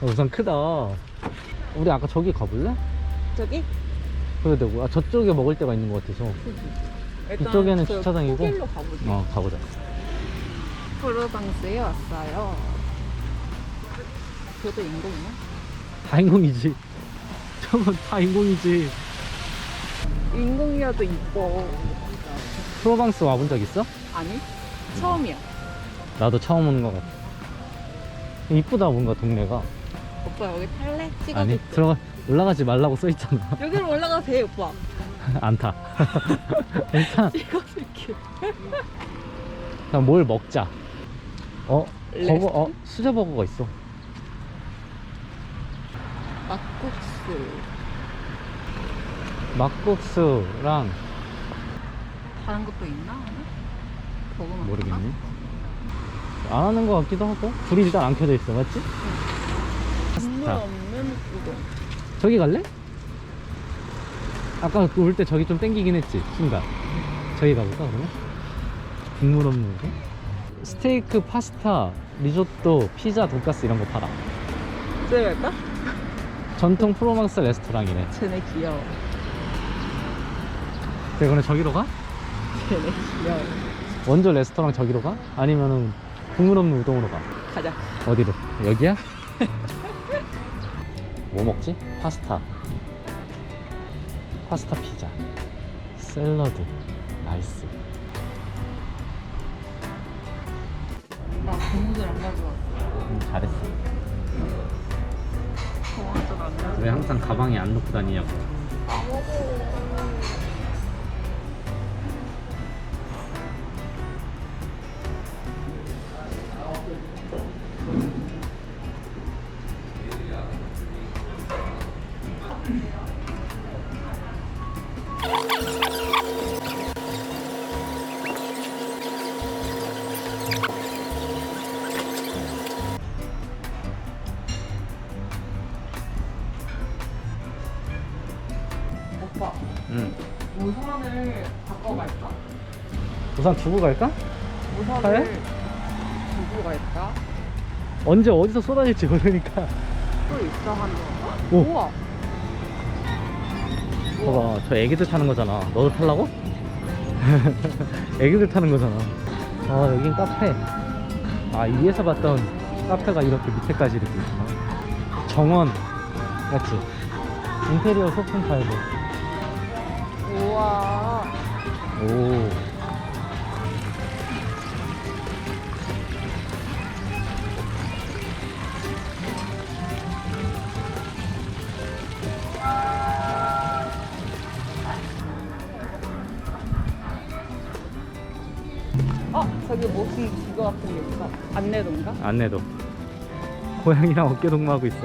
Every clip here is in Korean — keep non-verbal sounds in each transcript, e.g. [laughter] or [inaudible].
오. 어, 우선 크다. 우리 아까 저기 가볼래? 저기? 그래도 되고. 아, 저쪽에 먹을 데가 있는 것 같아서. 일단 이쪽에는 저 주차장이고. 코길로. 어, 가보자. 프로방스에 왔어요. 그것도 인공이야? 다 인공이지. [laughs] 저건 다 인공이지. 인공이어도 이뻐. 프로방스 와본 적 있어? 아니? 처음이야. 나도 처음 오는 것 같아. 이쁘다, 뭔가 동네가. 오빠 여기 탈래? 아니, 찍어줄게. 들어가, 올라가지 말라고 써 있잖아. [laughs] 여기로 올라가도 돼 오빠. [laughs] 안 타. [laughs] 일단, 찍어줄게. 그냥 뭘 먹자. 어? 버거, 어? 수저 버거가 있어. 막국수. 막국수랑 다른 것도 있나? 버거만 모르겠네. 안 하는 것 같기도 하고. 불이 일단 안 켜져 있어, 맞지? 자. 없는 우동. 저기 갈래? 아까 올 때 저기 좀 땡기긴 했지, 순간. 저기 가볼까, 그러면? 국물 없는 거? 스테이크, 파스타, 리조또, 피자, 돈가스 이런 거 팔아. 저기 갈까? 전통 프로망스 레스토랑이네. 쟤네 귀여워. 그래, 그럼 저기로 가? 쟤네 귀여워. 원조 레스토랑 저기로 가? 아니면은 국물 없는 우동으로 가? 가자. 어디로? 여기야? [laughs] 뭐 먹지? 파스타. 파스타 피자. 샐러드. 라이스. 나 고무줄 안 가져왔어. 음, 잘했어. 고무줄 안 가져왔어. 왜 항상 가방에 안 넣고 다니냐고 응. 우산을 바꿔갈까? 우선 두고 갈까? 우산을 가요? 두고 갈까? 언제 어디서 쏟아질지 모르니까 또 있어 한 거. 오. 우와. 봐봐 저 애기들 타는 거잖아 너도 탈라고? [laughs] 애기들 타는 거잖아 아 여긴 카페 아 위에서 봤던 카페가 이렇게 밑에까지 이렇게 있구나 정원 맞지? 인테리어 소품 팔고 우와. 오 어, 저기 무슨 그거 같은 게 있어. 안내도인가? 안내도 고양이랑 어깨 동무하고 있어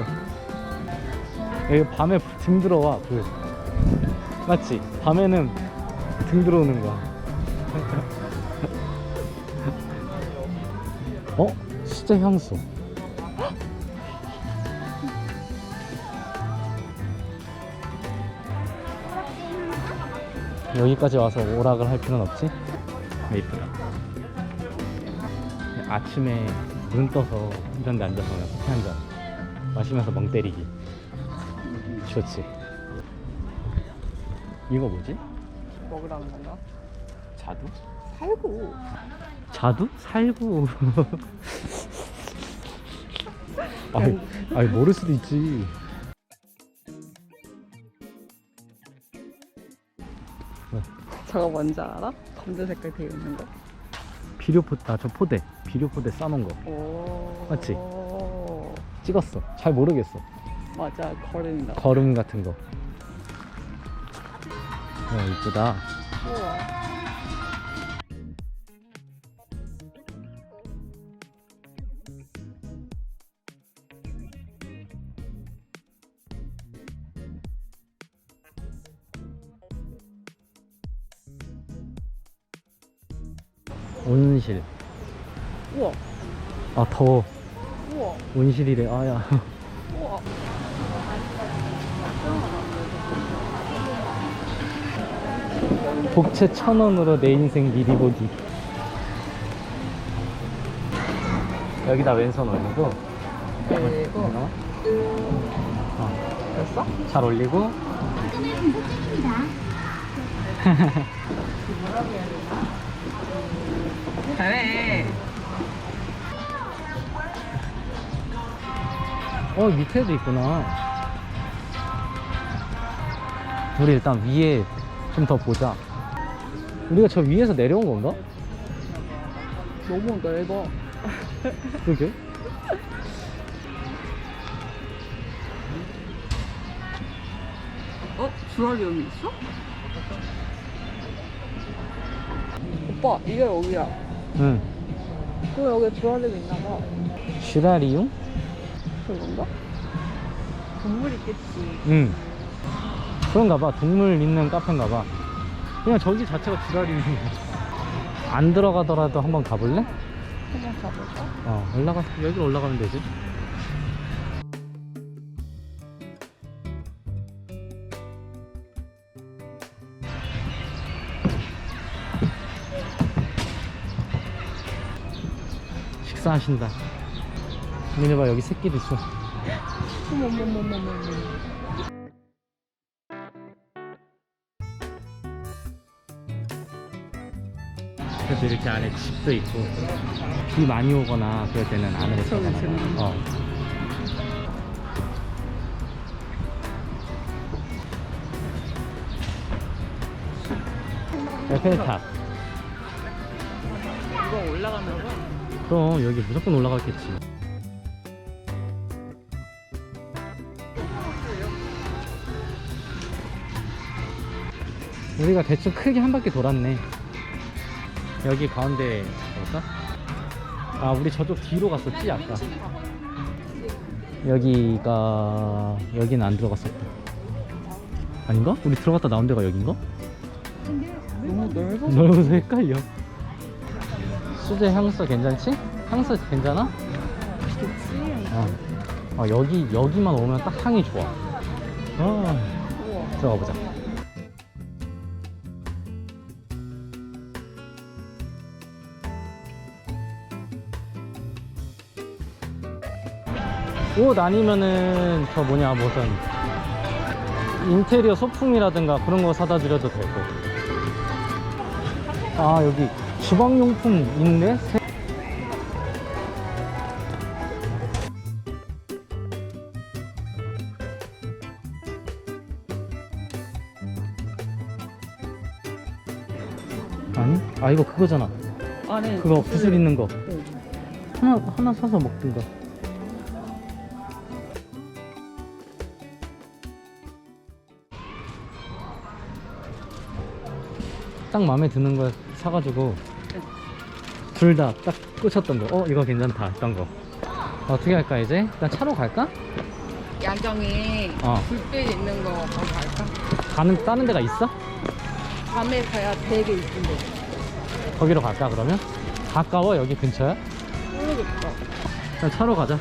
여기 밤에 등 들어와 그 맞지? 밤에는 등 들어오는 거야 [laughs] 어? 수제 향수 [gasps] 여기까지 와서 오락을 할 필요는 없지? 이쁘다 아침에 눈 떠서 이런 데 앉아서 그냥 커피 한 잔 마시면서 멍 때리기 좋지 이거 뭐지? 먹으라는 건가? 자두? 살구. 자두? 살구 [laughs] 아이, 아이 모를 수도 있지 저거 뭔지 알아? 검정 색깔 되어 있는 거. 비료포 아저 포대 비료포대 싸놓은 거 오. 맞지? 찍었어 잘 모르겠어 맞아, 걸음이다. 거름 같은 거 어, 이쁘다. 온실 우와. 아 더워 우와. 온실이래 아야 [laughs] 복채 천 원으로 내 인생 미리 보기 여기다 왼손 올리고. 그리고 어, 어, 됐어? 잘 올리고. [laughs] 잘해. 어 밑에도 있구나. 우리 일단 위에 좀 더 보자 우리가 저 위에서 내려온 건가? 너무 넓어. 그게? 어? 주얼리움이 있어? 오빠, 이게 여기야. 응 그럼 여기 주얼리움 있나 봐. 슈라리움? 그건가? 동물 있겠지. 응 그런가 봐. 동물 있는 카페인가 봐. 그냥 저기 자체가 슈라리움이야 안 들어가더라도 한번 가볼래? 한번 가볼까? 어 올라가. 여기로 올라가면 되지. 식사하신다. 봐 여기 새끼도 있어. 어머머머머머 머. 그래서 이렇게 안에 집도 있고 비 많이 오거나 그럴 때는 안으로 들어가나 지금. 봐. 어. 에펠탑 이거 올라가면 봐. 그럼 여기 무조건 올라갔겠지 우리가 대충 크게 한 바퀴 돌았네 여기 가운데 볼까? 아 우리 저쪽 뒤로 갔었지 아까 여기가 여기는 안 들어갔었다 아닌가? 우리 들어갔다 나온 데가 여긴가? 너무 넓어. 넓어서 헷갈려 수제 향수 괜찮지? 향수 괜찮아? 어. 어, 여기 여기만 오면 딱 향이 좋아. 아. 들어가 보자. 옷 아니면은 저 뭐냐 무슨 인테리어 소품이라든가 그런 거 사다 드려도 되고. 아 여기 주방용품 있네. 세- 아니? 아 이거 그거잖아. 안에 그거 구슬 있는 거. 응. 하나 하나 사서 먹든가. 딱 마음에 드는 거 사가지고 둘 다 딱 꽂혔던 거. 어 이거 괜찮다 했던 거. 어떻게 할까 이제? 일단 차로 갈까? 야경에 어. 불빛 있는 거 거기 갈까? 가는 다른 데가 있어? 밤에 가야 되게 이쁜데. 거기로 갈까 그러면? 가까워 여기 근처야? 모르겠다. 일단 차로 가자.